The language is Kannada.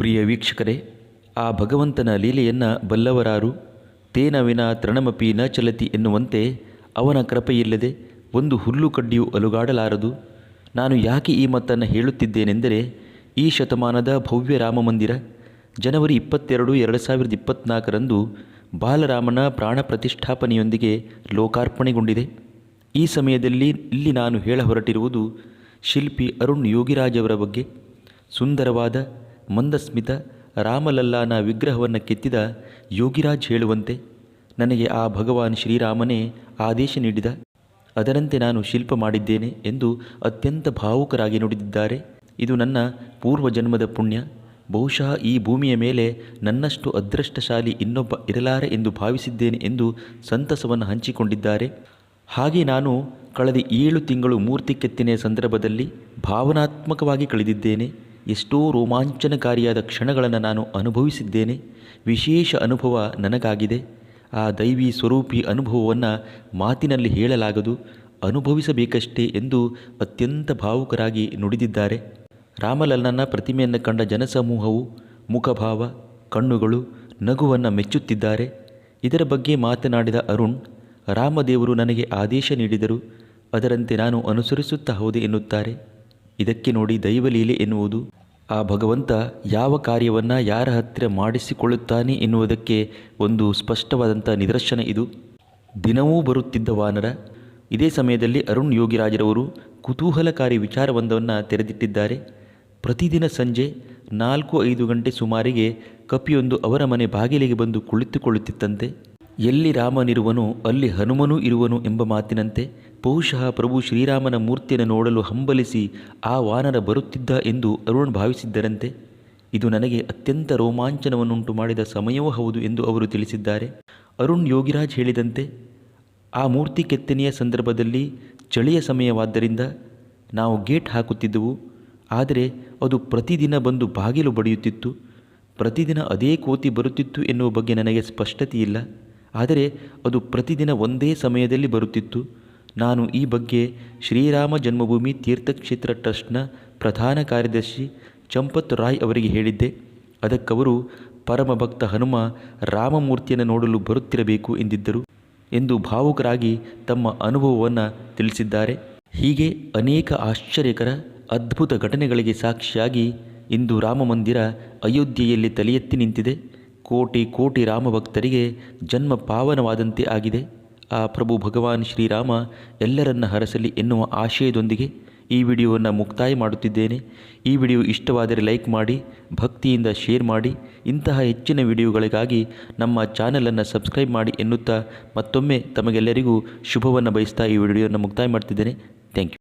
ಪ್ರಿಯ ವೀಕ್ಷಕರೇ, ಆ ಭಗವಂತನ ಲೀಲೆಯನ್ನು ಬಲ್ಲವರಾರು, ತೇನ ವಿನ ತೃಣಮಪಿ ನ ಚಲತಿ ಎನ್ನುವಂತೆ ಅವನ ಕೃಪೆಯಿಲ್ಲದೆ ಒಂದು ಹುಲ್ಲು ಕಡ್ಡಿಯು ಅಲುಗಾಡಲಾರದು. ನಾನು ಯಾಕೆ ಈ ಮಾತನ್ನು ಹೇಳುತ್ತಿದ್ದೇನೆಂದರೆ, ಈ ಶತಮಾನದ ಭವ್ಯ ರಾಮಮಂದಿರ ಜನವರಿ ಇಪ್ಪತ್ತೆರಡು ಎರಡು ಸಾವಿರದ ಇಪ್ಪತ್ತ್ನಾಲ್ಕರಂದು ಬಾಲರಾಮನ ಪ್ರಾಣ ಪ್ರತಿಷ್ಠಾಪನೆಯೊಂದಿಗೆ ಲೋಕಾರ್ಪಣೆಗೊಂಡಿದೆ. ಈ ಸಮಯದಲ್ಲಿ ಇಲ್ಲಿ ನಾನು ಹೇಳ ಹೊರಟಿರುವುದು ಶಿಲ್ಪಿ ಅರುಣ್ ಯೋಗಿರಾಜ್ ಅವರ ಬಗ್ಗೆ. ಸುಂದರವಾದ ಮಂದಸ್ಮಿತ ರಾಮಲಲ್ಲಾನ ವಿಗ್ರಹವನ್ನು ಕೆತ್ತಿದ ಯೋಗಿರಾಜ್ ಹೇಳುವಂತೆ, ನನಗೆ ಆ ಭಗವಾನ್ ಶ್ರೀರಾಮನೇ ಆದೇಶ ನೀಡಿದ. ಅದರಂತೆ ನಾನು ಶಿಲ್ಪ ಮಾಡಿದ್ದೇನೆ ಎಂದು ಅತ್ಯಂತ ಭಾವುಕರಾಗಿ ನುಡಿದಿದ್ದಾರೆ. ಇದು ನನ್ನ ಪೂರ್ವ ಜನ್ಮದ ಪುಣ್ಯ. ಬಹುಶಃ ಈ ಭೂಮಿಯ ಮೇಲೆ ನನ್ನಷ್ಟು ಅದೃಷ್ಟಶಾಲಿ ಇನ್ನೊಬ್ಬ ಇರಲಾರೆ ಎಂದು ಭಾವಿಸಿದ್ದೇನೆ ಎಂದು ಸಂತಸವನ್ನು ಹಂಚಿಕೊಂಡಿದ್ದಾರೆ. ಹಾಗೆ ನಾನು ಕಳೆದ ಏಳು ತಿಂಗಳು ಮೂರ್ತಿ ಕೆತ್ತನೆಯ ಸಂದರ್ಭದಲ್ಲಿ ಭಾವನಾತ್ಮಕವಾಗಿ ಕಳೆದಿದ್ದೇನೆ. ಎಷ್ಟೋ ರೋಮಾಂಚನಕಾರಿಯಾದ ಕ್ಷಣಗಳನ್ನು ನಾನು ಅನುಭವಿಸಿದ್ದೇನೆ. ವಿಶೇಷ ಅನುಭವ ನನಗಾಗಿದೆ. ಆ ದೈವಿ ಸ್ವರೂಪಿ ಅನುಭವವನ್ನು ಮಾತಿನಲ್ಲಿ ಹೇಳಲಾಗದು. ಅನುಭವಿಸಬೇಕಷ್ಟೇ ಎಂದು ಅತ್ಯಂತ ಭಾವುಕರಾಗಿ ನುಡಿದಿದ್ದಾರೆ. ರಾಮಲಲ್ಲನ ಪ್ರತಿಮೆಯನ್ನು ಕಂಡ ಜನಸಮೂಹವು, ಮುಖಭಾವ, ಕಣ್ಣುಗಳು ನಗುವನ್ನು ಮೆಚ್ಚುತ್ತಿದ್ದಾರೆ. ಇದರ ಬಗ್ಗೆ ಮಾತನಾಡಿದ ಅರುಣ್, ರಾಮದೇವರು ನನಗೆ ಆದೇಶ ನೀಡಿದರು. ಅದರಂತೆ ನಾನು ಅನುಸರಿಸುತ್ತಾ ಹೋದೆ ಎನ್ನುತ್ತಾರೆ. ಇದಕ್ಕೆ ನೋಡಿ ದೈವಲೀಲೆ ಎನ್ನುವುದು. ಆ ಭಗವಂತ ಯಾವ ಕಾರ್ಯವನ್ನು ಯಾರ ಹತ್ತಿರ ಮಾಡಿಸಿಕೊಳ್ಳುತ್ತಾನೆ ಎನ್ನುವುದಕ್ಕೆ ಒಂದು ಸ್ಪಷ್ಟವಾದಂಥ ನಿದರ್ಶನ ಇದು. ದಿನವೂ ಬರುತ್ತಿದ್ದ ವಾನರ. ಇದೇ ಸಮಯದಲ್ಲಿ ಅರುಣ್ ಯೋಗಿರಾಜರವರು ಕುತೂಹಲಕಾರಿ ವಿಚಾರವೊಂದನ್ನು ತೆರೆದಿಟ್ಟಿದ್ದಾರೆ. ಪ್ರತಿದಿನ ಸಂಜೆ ನಾಲ್ಕು ಐದು ಗಂಟೆ ಸುಮಾರಿಗೆ ಕಪಿಯೊಂದು ಅವರ ಮನೆ ಬಾಗಿಲಿಗೆ ಬಂದು ಕುಳಿತುಕೊಳ್ಳುತ್ತಿತ್ತಂತೆ. ಎಲ್ಲಿ ರಾಮನಿರುವನು, ಅಲ್ಲಿ ಹನುಮನೂ ಇರುವನು ಎಂಬ ಮಾತಿನಂತೆ ಬಹುಶಃ ಪ್ರಭು ಶ್ರೀರಾಮನ ಮೂರ್ತಿಯನ್ನು ನೋಡಲು ಹಂಬಲಿಸಿ ಆ ವಾನರ ಬರುತ್ತಿದ್ದ ಎಂದು ಅರುಣ್ ಭಾವಿಸಿದ್ದರಂತೆ. ಇದು ನನಗೆ ಅತ್ಯಂತ ರೋಮಾಂಚನವನ್ನುಂಟು ಮಾಡಿದ ಸಮಯವೂ ಹೌದು ಎಂದು ಅವರು ತಿಳಿಸಿದ್ದಾರೆ. ಅರುಣ್ ಯೋಗಿರಾಜ್ ಹೇಳಿದಂತೆ, ಆ ಮೂರ್ತಿ ಕೆತ್ತನೆಯ ಸಂದರ್ಭದಲ್ಲಿ ಚಳಿಯ ಸಮಯವಾದ್ದರಿಂದ ನಾವು ಗೇಟ್ ಹಾಕುತ್ತಿದ್ದೆವು. ಆದರೆ ಅದು ಪ್ರತಿದಿನ ಬಂದು ಬಾಗಿಲು ಬಡಿಯುತ್ತಿತ್ತು. ಪ್ರತಿದಿನ ಅದೇ ಕೋತಿ ಬರುತ್ತಿತ್ತು ಎನ್ನುವ ಬಗ್ಗೆ ನನಗೆ ಸ್ಪಷ್ಟತೆ ಇಲ್ಲ ಆದರೆ ಅದು ಪ್ರತಿದಿನ ಒಂದೇ ಸಮಯದಲ್ಲಿ ಬರುತ್ತಿತ್ತು. ನಾನು ಈ ಬಗ್ಗೆ ಶ್ರೀರಾಮ ಜನ್ಮಭೂಮಿ ತೀರ್ಥಕ್ಷೇತ್ರ ಟ್ರಸ್ಟ್ನ ಪ್ರಧಾನ ಕಾರ್ಯದರ್ಶಿ ಚಂಪತ್ ರಾಯ್ ಅವರಿಗೆ ಹೇಳಿದ್ದೆ. ಅದಕ್ಕವರು ಪರಮಭಕ್ತ ಹನುಮ ರಾಮಮೂರ್ತಿಯನ್ನು ನೋಡಲು ಬರುತ್ತಿರಬೇಕು ಎಂದಿದ್ದರು ಎಂದು ಭಾವುಕರಾಗಿ ತಮ್ಮ ಅನುಭವವನ್ನು ತಿಳಿಸಿದ್ದಾರೆ. ಹೀಗೆ ಅನೇಕ ಆಶ್ಚರ್ಯಕರ, ಅದ್ಭುತ ಘಟನೆಗಳಿಗೆ ಸಾಕ್ಷಿಯಾಗಿ ಇಂದು ರಾಮಮಂದಿರ ಅಯೋಧ್ಯೆಯಲ್ಲಿ ತಲೆಯೆತ್ತಿ ನಿಂತಿದೆ. ಕೋಟಿ ಕೋಟಿ ರಾಮಭಕ್ತರಿಗೆ ಜನ್ಮ ಪಾವನವಾದಂತೆ ಆಗಿದೆ. ಆ ಪ್ರಭು ಭಗವಾನ್ ಶ್ರೀರಾಮ ಎಲ್ಲರನ್ನ ಹರಸಲಿ ಎನ್ನುವ ಆಶಯದೊಂದಿಗೆ ಈ ವಿಡಿಯೋವನ್ನು ಮುಕ್ತಾಯ ಮಾಡುತ್ತಿದ್ದೇನೆ. ಈ ವಿಡಿಯೋ ಇಷ್ಟವಾದರೆ ಲೈಕ್ ಮಾಡಿ, ಭಕ್ತಿಯಿಂದ ಶೇರ್ ಮಾಡಿ, ಇಂತಹ ಹೆಚ್ಚಿನ ವಿಡಿಯೋಗಳಿಗಾಗಿ ನಮ್ಮ ಚಾನಲನ್ನು ಸಬ್ಸ್ಕ್ರೈಬ್ ಮಾಡಿ ಎನ್ನುತ್ತಾ ಮತ್ತೊಮ್ಮೆ ತಮಗೆಲ್ಲರಿಗೂ ಶುಭವನ್ನು ಬಯಸ್ತಾ ಈ ವಿಡಿಯೋವನ್ನು ಮುಕ್ತಾಯ ಮಾಡ್ತಿದ್ದೇನೆ. Thank you.